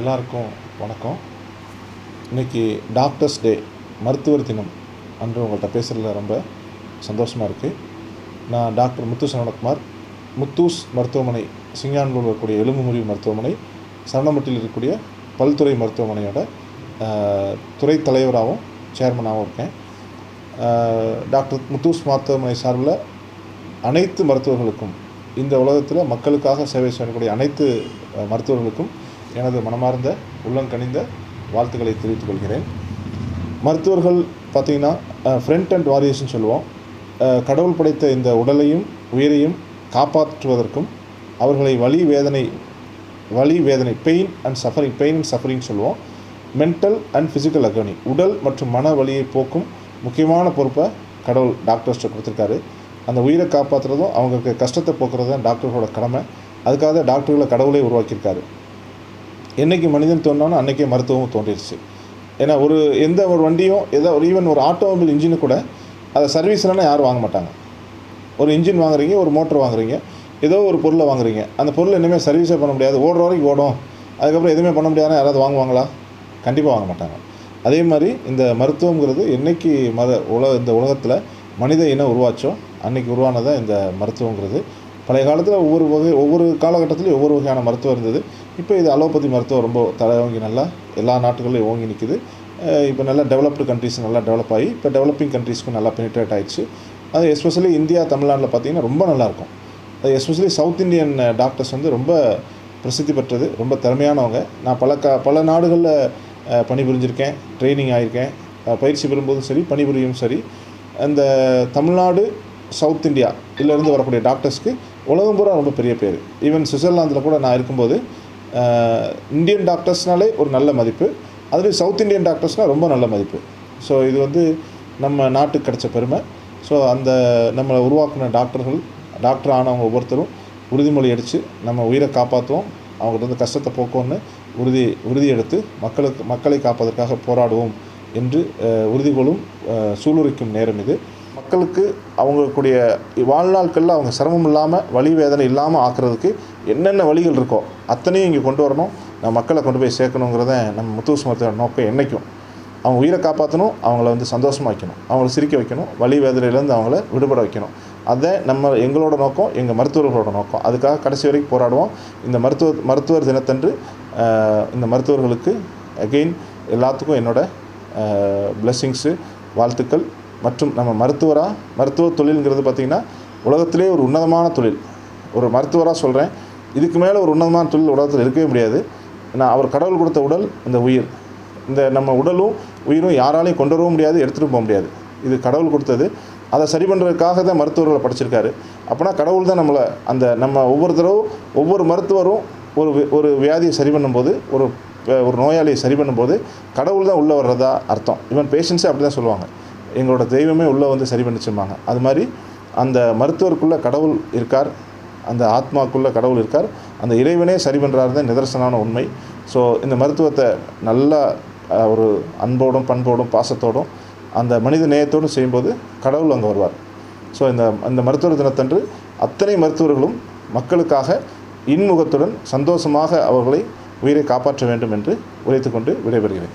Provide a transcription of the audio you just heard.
எல்லாருக்கும் வணக்கம். இன்றைக்கி டாக்டர்ஸ் டே மருத்துவர் தினம் அன்று உங்கள்கிட்ட பேசுகிறதுல ரொம்ப சந்தோஷமாக இருக்குது நான் டாக்டர் முத்து சரவணகுமார் முத்தூஸ் மருத்துவமனை சிங்கானூரில் இருக்கக்கூடிய எலும்பு முறிவு மருத்துவமனை சரணமட்டில் இருக்கக்கூடிய பல்துறை மருத்துவமனையோட துறை தலைவராகவும் சேர்மனாகவும் இருக்கேன். டாக்டர் முத்தூஸ் மருத்துவமனை சார்பில் அனைத்து மருத்துவர்களுக்கும் இந்த உலகத்தில் மக்களுக்காக சேவை செய்யக்கூடிய அனைத்து மருத்துவர்களுக்கும் எனது மனமார்ந்த உள்ளங்கனிந்த வாழ்த்துக்களை தெரிவித்துக் கொள்கிறேன். மருத்துவர்கள் பார்த்திங்கன்னா ஃப்ரண்ட் அண்ட் வாரியர்ஸ்னு சொல்லுவோம். கடவுள் படைத்த இந்த உடலையும் உயிரையும் காப்பாற்றுவதற்கும் அவர்களை வலி வேதனை வலி வேதனை pain and suffering pain and suffering சொல்லுவோம். மென்டல் அண்ட் ஃபிசிக்கல் அகனி உடல் மற்றும் மன வலியை போக்கும் முக்கியமான பொறுப்பை கடவுள் டாக்டர்ஸ்ட்டு கொடுத்துருக்காரு. அந்த உயிரை காப்பாற்றுறதும் அவங்களுக்கு கஷ்டத்தை போக்குறது தான் டாக்டர்களோட கடமை. அதுக்காக டாக்டர்களை கடவுளே உருவாக்கியிருக்காரு. என்னைக்கு மனிதன் தோன்றானோ அன்றைக்கே மருத்துவமும் தோன்றிடுச்சு. ஏன்னா ஒரு எந்த ஒரு வண்டியும் ஏதோ ஒரு ஈவன் ஒரு ஆட்டோமொபைல் இன்ஜினு கூட அதை சர்வீஸ்லாம் யாரும் வாங்க மாட்டாங்க. ஒரு இன்ஜின் வாங்குறீங்க ஒரு மோட்டர் வாங்குறீங்க ஏதோ ஒரு பொருளை வாங்குறீங்க. அந்த பொருளை இனிமேல் சர்வீஸே பண்ண முடியாது. ஓடுற வரைக்கும் ஓடும். அதுக்கப்புறம் எதுவுமே பண்ண முடியாதுன்னா யாராவது வாங்குவாங்களா? கண்டிப்பாக வாங்க மாட்டாங்க. அதே மாதிரி இந்த மருத்துவங்கிறது என்னைக்கு மத உலக இந்த உலகத்தில் மனித இனம் உருவாச்சோ அன்றைக்கி உருவானதான் இந்த மருத்துவங்கிறது பழைய காலத்தில் ஒவ்வொரு வகை ஒவ்வொரு காலகட்டத்திலையும் ஒவ்வொரு வகையான மருத்துவம் இருந்தது. இப்போ இது அலோபதி மருத்துவம் ரொம்ப தலைவாங்கி நல்லா எல்லா நாட்டுகளிலும் ஓங்கி நிற்குது இப்போ நல்லா டெவலப்டு கண்ட்ரிஸ் நல்லா டெவலப் ஆகி இப்போ டெவலப்பிங் கண்ட்ரீஸ்க்கும் நல்லா பெனிட்ரேட் ஆயிடுச்சு. அது எஸ்பெஷலி இந்தியா தமிழ்நாட்டில் பார்த்தீங்கன்னா ரொம்ப நல்லாயிருக்கும். அது எஸ்பெஷலி சவுத் இந்தியன் டாக்டர்ஸ் வந்து ரொம்ப பிரசித்தி பெற்றது ரொம்ப திறமையானவங்க. நான் பல க பல நாடுகளில் பணிபுரிஞ்சிருக்கேன் ட்ரைனிங் ஆகியிருக்கேன் பயிற்சி பெறும்போதும் சரி பணிபுரியும் சரி. அந்த தமிழ்நாடு சவுத் இந்தியா இருந்து வரக்கூடிய டாக்டர்ஸ்க்கு உலகம் பூரா ரொம்ப பெரிய பேர். ஈவன் சுவிட்சர்லாந்தில் கூட நான் இருக்கும்போது இந்தியன் டாக்டர்ஸ்னாலே ஒரு நல்ல மதிப்பு. அதுலேயும் சவுத் இந்தியன் டாக்டர்ஸ்னால் ரொம்ப நல்ல மதிப்பு. ஸோ இது வந்து நம்ம நாட்டுக்கு கிடைச்ச பெருமை. ஸோ அந்த நம்மளை உருவாக்கின டாக்டர்கள் டாக்டர் ஆனவங்க ஒவ்வொருத்தரும் உறுதிமொழி அடித்து நம்ம உயிரை காப்பாற்றுவோம் அவங்ககிட்ட வந்து கஷ்டத்தை போக்குவோன்னு உறுதி உறுதி எடுத்து மக்களுக்கு மக்களை காப்பதற்காக போராடுவோம் என்று உறுதிகொள்ளும் சூளுரைக்கும் நேரம் இது. மக்களுக்கு அவங்களுக்குடைய வாழ்நாட்களில் அவங்க சிரமம் இல்லாமல் வழி வேதனை இல்லாமல் ஆக்குறதுக்கு என்னென்ன வழிகள் இருக்கோ அத்தனையும் இங்கே கொண்டு வரணும். நம்ம மக்களை கொண்டு போய் சேர்க்கணுங்கிறத நம்ம முத்தூஸ் மருத்துவ நோக்கம் என்றைக்கும் அவங்க உயிரை காப்பாற்றணும் அவங்கள வந்து சந்தோஷமாக வைக்கணும் அவங்கள சிரிக்க வைக்கணும் வழி வேதனையிலேருந்து அவங்கள விடுபட வைக்கணும். அதை நம்ம எங்களோட நோக்கம் எங்கள் மருத்துவர்களோட நோக்கம். அதுக்காக கடைசி வரைக்கும் போராடுவோம். இந்த மருத்துவ மருத்துவர் தினத்தன்று இந்த மருத்துவர்களுக்கு அகெயின் எல்லாத்துக்கும் என்னோடய பிளெஸ்ஸிங்ஸு வாழ்த்துக்கள். மற்றும் நம்ம மருத்துவராக மருத்துவ தொழிலுங்கிறது பார்த்திங்கன்னா உலகத்திலே ஒரு உன்னதமான தொழில். ஒரு மருத்துவராக சொல்கிறேன் இதுக்கு மேலே ஒரு உன்னதமான தொழில் உலகத்தில் இருக்கவே முடியாது. நான் அவர் கடவுள் கொடுத்த உடல் இந்த உயிர். இந்த நம்ம உடலும் உயிரும் யாராலையும் கொண்டு வரவும் முடியாது எடுத்துகிட்டு போக முடியாது. இது கடவுள் கொடுத்தது. அதை சரி பண்ணுறதுக்காக தான் மருத்துவர்களை படிச்சிருக்காரு. அப்போனா கடவுள் தான் நம்மளை அந்த நம்ம ஒவ்வொரு ஒவ்வொரு மருத்துவரும் ஒரு ஒரு வியாதியை சரி பண்ணும்போது ஒரு ஒரு நோயாளியை சரி பண்ணும்போது கடவுள் தான் உள்ளே வர்றதா அர்த்தம். ஈவன் பேஷண்ட்ஸே அப்படி தான் சொல்லுவாங்க. எங்களோட தெய்வமே உள்ளே வந்து சரி பண்ணிச்சுமாங்க அது மாதிரி அந்த மருத்துவருக்குள்ளே கடவுள் இருக்கார். அந்த ஆத்மாக்குள்ளே கடவுள் இருக்கார். அந்த இறைவனே சரி பண்ணுறாரு தான் நிதர்சனான உண்மை. ஸோ இந்த மருத்துவத்தை நல்லா ஒரு அன்போடும் பண்போடும் பாசத்தோடும் அந்த மனித நேயத்தோடும் செய்யும்போது கடவுள் அங்கே வருவார். ஸோ இந்த அந்த மருத்துவர் தினத்தன்று அத்தனை மருத்துவர்களும் மக்களுக்காக இன்முகத்துடன் சந்தோஷமாக அவர்களை உயிரை காப்பாற்ற வேண்டும் என்று உரைத்துக்கொண்டு விடைபெறுகிறேன்.